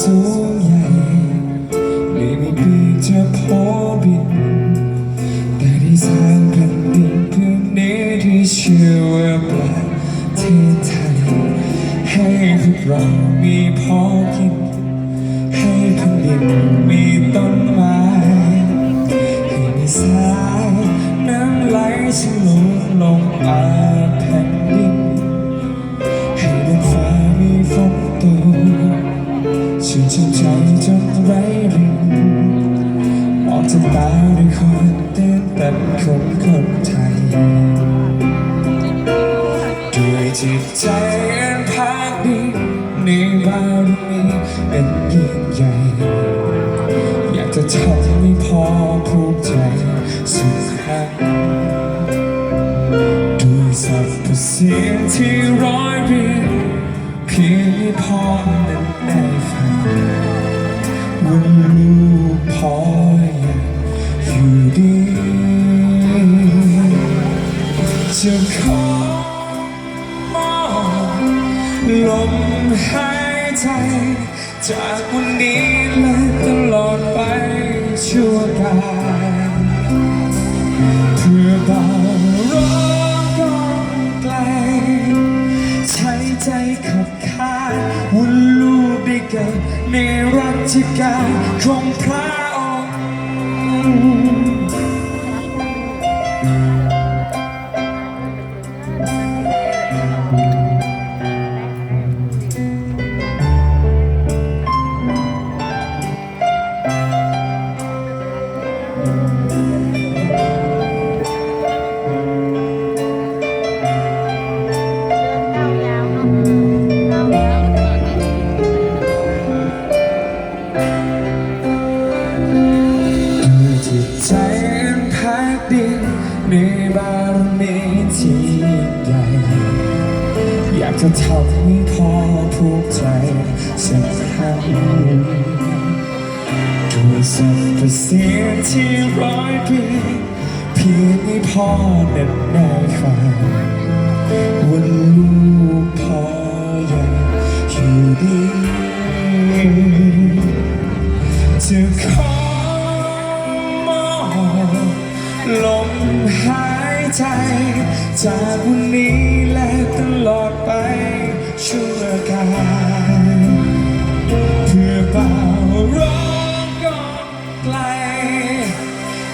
สูงใหญ่ไม่มีปีจะพอบิน แต่ที่สร้างกันดินพื้นนี้ที่เชื่อว่าประเทศไทยให้พวกเรามีพอกิน ให้แผ่นดินมีต้นไม้ให้มีสายน้ำไหลชะลงลงไปั้นคนคนไทย ด้วยจิตใจอันพักดีในบารมีเป็นยิ่งใหญ่ อยากจะทำให้พ่อภูมิใจสุดหักด้วยสรรพเสียงที่ร้อยเรียงเพียงพอ จะขอมอบลมหายใจ จากวันนี้และตลอดไปชั่วกาลเพื่อเบาร้อนก้องไกล ใช้ใจขับขานวนลูกได้เกิดในรัชกาลของพระ ในบารมีที่ยิ่งใหญ่อยากจะทำให้พ่อภูมิใจสักครั้งด้วยสรรพเสียงที่ร้อยปีเพียงให้พ่อนั้นได้ฟังว่าลูกพ่อยังอยู่ดีจะขอมอบลม หายใจ จากวันนี้และตลอดไปชั่วกาลเพื่อเบาร้องก่องไกล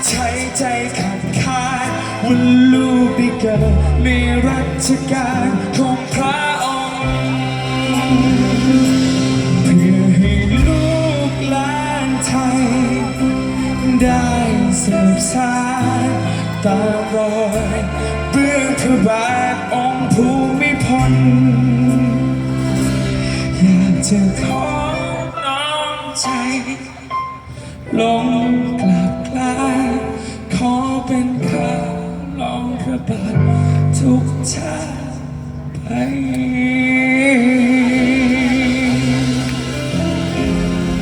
ใช้ใจขัดขานวันลูกได้เกิดในรัชกาลของพระ ตามรอยเบื้องพระบาทองค์ภูมิพลอยากจะขอน้อมใจ ลงกลับกลายขอเป็นข้าลองพระบาททุกชาติ